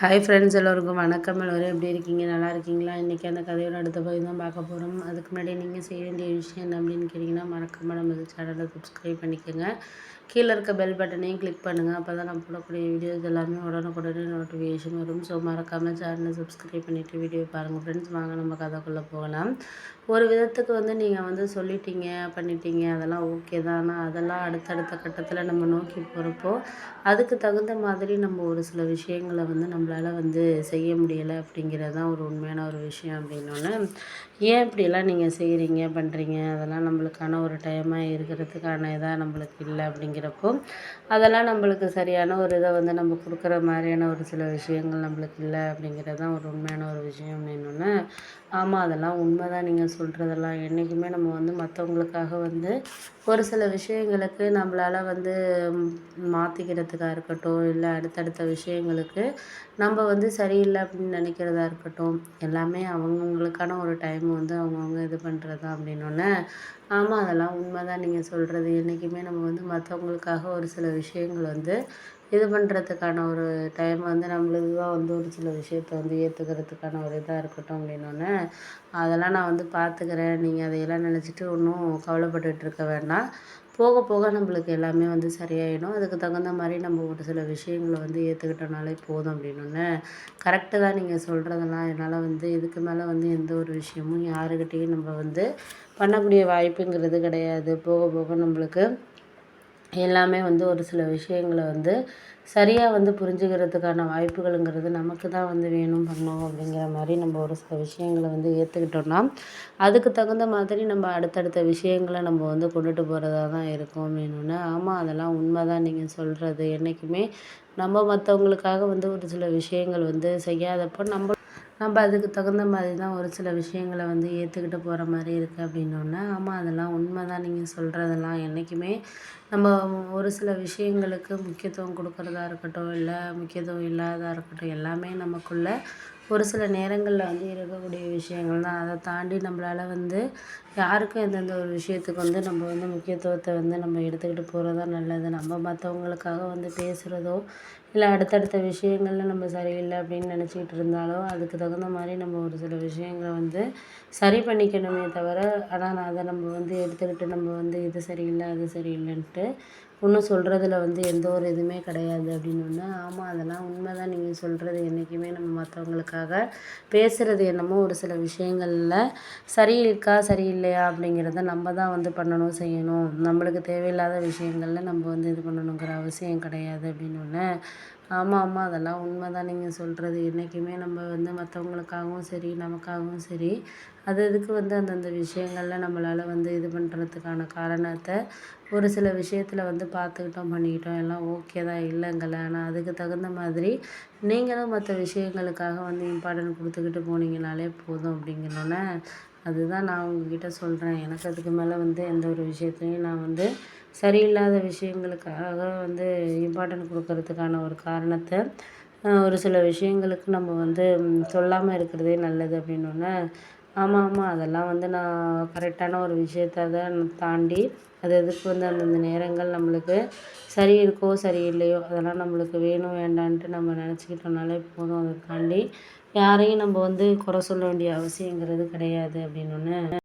Hi friends எல்லோருக்கும் வணக்கம். எல்லோரும் எப்படி இருக்கீங்க? நல்லா இருக்கீங்களா? இன்றைக்கி அந்த கதையோட அடுத்த பகுதி தான் பார்க்க போகிறோம் அதுக்கு முன்னாடி நீங்கள் செய்ய வேண்டிய விஷயம் என்ன அப்படின்னு கேட்டிங்கன்னா மறக்காமல் நம்ம சேனலை சப்ஸ்கிரைப் பண்ணிக்கோங்க. கீழே இருக்க பெல் பட்டனையும் கிளிக் பண்ணுங்கள் அப்போ தான் நான் போடக்கூடிய வீடியோஸ் எல்லாமே உடனுக்குடனே நோட்டிஃபிகேஷன் வரும். ஸோ மறக்காமல் சேனலை சப்ஸ்கிரைப் பண்ணிவிட்டு வீடியோ பாருங்கள் ஃப்ரெண்ட்ஸ் வாங்க நம்ம கதைக்குள்ளே போகலாம். ஒரு விதத்துக்கு வந்து நீங்கள் வந்து சொல்லிட்டீங்க பண்ணிட்டீங்க அதெல்லாம் ஓகே தான். ஆனால் அதெல்லாம் அடுத்தடுத்த கட்டத்தில் நம்ம நோக்கி போகிறப்போ அதுக்கு தகுந்த மாதிரி நம்ம ஒரு சில விஷயங்களை வந்து நம்மளால் வந்து செய்ய முடியலை அப்படிங்கிறது தான் ஒரு உண்மையான ஒரு விஷயம் அப்படின்னோடனே ஏன் இப்படியெல்லாம் நீங்கள் செய்கிறீங்க பண்ணுறீங்க அதெல்லாம் நம்மளுக்கான ஒரு டைமாக இருக்கிறதுக்கான இதாக நம்மளுக்கு இல்லை அப்படிங்கிறப்போ அதெல்லாம் நம்மளுக்கு சரியான ஒரு இதை வந்து நம்ம கொடுக்குற மாதிரியான ஒரு சில விஷயங்கள் நம்மளுக்கு இல்லை அப்படிங்கிறது தான் ஒரு உண்மையான ஒரு விஷயம் அப்படின்னோடனே ஆமாம் அதெல்லாம் உண்மை தான் நீங்கள் சொல்கிறதெல்லாம் என்றைக்குமே நம்ம வந்து மற்றவங்களுக்காக வந்து ஒரு சில விஷயங்களுக்கு நம்மளால் வந்து மாற்றிக்கிறதுக்காக இருக்கட்டும் இல்லை அடுத்தடுத்த விஷயங்களுக்கு நம்ம வந்து சரியில்லை அப்படின்னு நினைக்கிறதா இருக்கட்டும் எல்லாமே அவங்கவுங்களுக்கான ஒரு டைம் வந்து அவங்கவுங்க இது பண்ணுறது தான் அப்படின்னோடனே ஆமாம் அதெல்லாம் உண்மை தான் நீங்கள் சொல்கிறது என்றைக்குமே நம்ம வந்து மற்றவங்களுக்காக ஒரு சில விஷயங்கள் வந்து இது பண்ணுறதுக்கான ஒரு டைம் வந்து நம்மளுக்கு தான் வந்து ஒரு சில விஷயத்த வந்து ஏற்றுக்கிறதுக்கான ஒரு இதாக இருக்கட்டும் அப்படின்னோடனே அதெல்லாம் நான் வந்து பார்த்துக்கிறேன் நீங்கள் அதையெல்லாம் நினச்சிட்டு ஒன்றும் கவலைப்பட்டுட்டு இருக்க வேண்டாம். போக போக நம்மளுக்கு எல்லாமே வந்து சரியாயிடும். அதுக்கு தகுந்த மாதிரி நம்ம ஒரு சில விஷயங்களை வந்து ஏற்றுக்கிட்டோனாலே போதும் அப்படின்னோடனே கரெக்டு தான் நீங்கள் சொல்கிறதெல்லாம் என்னால் வந்து இதுக்கு மேலே வந்து எந்த ஒரு விஷயமும் யாருக்கிட்டேயும் நம்ம வந்து பண்ணக்கூடிய வாய்ப்புங்கிறது கிடையாது. போக போக நம்மளுக்கு எல்லாமே வந்து ஒரு சில விஷயங்களை வந்து சரியாக வந்து புரிஞ்சுக்கிறதுக்கான வாய்ப்புகளுங்கிறது நமக்கு தான் வந்து வேணும் பண்ணணும் அப்படிங்கிற மாதிரி நம்ம ஒரு சில விஷயங்களை வந்து ஏற்றுக்கிட்டோம்னா அதுக்கு தகுந்த மாதிரி நம்ம அடுத்தடுத்த விஷயங்களை நம்ம வந்து கொண்டுட்டு போகிறதா தான் இருக்கும் வேணும்னு. ஆமாம் அதெல்லாம் உண்மை தான் நீங்கள் சொல்கிறது என்றைக்குமே நம்ம மற்றவங்களுக்காக வந்து ஒரு சில விஷயங்கள் வந்து செய்யாதப்போ நம்ம நம்ம அதுக்கு தகுந்த மாதிரி தான் ஒரு சில விஷயங்களை வந்து ஏற்றுக்கிட்டு போகிற மாதிரி இருக்குது அப்படின்னோடனே ஆமாம் அதெல்லாம் உண்மை தான் நீங்கள் சொல்கிறதெல்லாம் என்றைக்குமே நம்ம ஒரு சில விஷயங்களுக்கு முக்கியத்துவம் கொடுக்குறதா இருக்கட்டும் இல்லை முக்கியத்துவம் இல்லாததாக இருக்கட்டும் எல்லாமே நமக்குள்ளே ஒரு சில நேரங்களில் வந்து இருக்கக்கூடிய விஷயங்கள் தான். அதை தாண்டி நம்மளால் வந்து யாருக்கும் எந்தெந்த ஒரு விஷயத்துக்கு வந்து நம்ம வந்து முக்கியத்துவத்தை வந்து நம்ம எடுத்துக்கிட்டு போகிறது தான் நல்லது நம்ம மற்றவங்களுக்காக வந்து பேசுகிறதோ இல்லை அடுத்தடுத்த விஷயங்கள்ல நம்ம சரியில்லை அப்படின்னு நினச்சிக்கிட்டு இருந்தாலோ அதுக்கு தகுந்த மாதிரி நம்ம ஒரு சில விஷயங்களை வந்து சரி பண்ணிக்கணுமே தவிர ஆனால் நான் அதை நம்ம வந்து எடுத்துக்கிட்டு நம்ம வந்து இது சரியில்லை அது சரியில்லைன்ட்டு ஒன்றும் சொல்கிறதுல வந்து எந்த ஒரு இதுவுமே கிடையாது அப்படின்னு ஆமாம் அதெல்லாம் உண்மை தான் நீங்கள் சொல்கிறது என்றைக்குமே நம்ம மற்றவங்களுக்காக பேசுகிறது என்னமோ ஒரு சில விஷயங்களில் சரி இருக்கா சரியில்லையா அப்படிங்கிறத நம்ம தான் வந்து பண்ணணும் செய்யணும். நம்மளுக்கு தேவையில்லாத விஷயங்களில் நம்ம வந்து இது பண்ணணுங்கிற அவசியம் கிடையாது அப்படின்னு ஆமாம் ஆமாம் அதெல்லாம் உண்மை தான் நீங்கள் சொல்கிறது என்றைக்குமே நம்ம வந்து மற்றவங்களுக்காகவும் சரி நமக்காகவும் சரி அது அதுக்கு வந்து அந்தந்த விஷயங்களில் நம்மளால் வந்து இது பண்ணுறதுக்கான காரணத்தை ஒரு சில விஷயத்தில் வந்து பார்த்துக்கிட்டோம் பண்ணிக்கிட்டோம். எல்லாம் ஓகே தான் இல்லைங்கல்ல ஆனால் அதுக்கு தகுந்த மாதிரி நீங்களும் மற்ற விஷயங்களுக்காக வந்து இம்பார்ட்டன்ட் கொடுத்துக்கிட்டு போனீங்கனாலே போதும் அப்படிங்கிறோன்னே அதுதான் நான் உங்ககிட்ட சொல்கிறேன் எனக்கு அதுக்கு மேலே வந்து எந்த ஒரு விஷயத்துலையும் நான் வந்து சரியில்லாத விஷயங்களுக்காக வந்து இம்பார்ட்டன்ட் கொடுக்கறதுக்கான ஒரு காரணத்தை ஒரு சில விஷயங்களுக்கு நம்ம வந்து சொல்லாமல் இருக்கிறதே நல்லது அப்படின்னோடனே ஆமாம் ஆமாம் அதெல்லாம் வந்து நான் கரெக்டான ஒரு விஷயத்த தான் தாண்டி அது அதுக்கு வந்து அந்தந்த நேரங்கள் நம்மளுக்கு சரி இருக்கோ சரி இல்லையோ அதெல்லாம் நம்மளுக்கு வேணும் வேண்டான்ட்டு நம்ம நினச்சிக்கிட்டோம்னாலே போதும். அதை தாண்டி யாரையும் நம்ம வந்து குறை சொல்ல வேண்டிய அவசியங்கிறது கிடையாது அப்படின்னு ஒன்று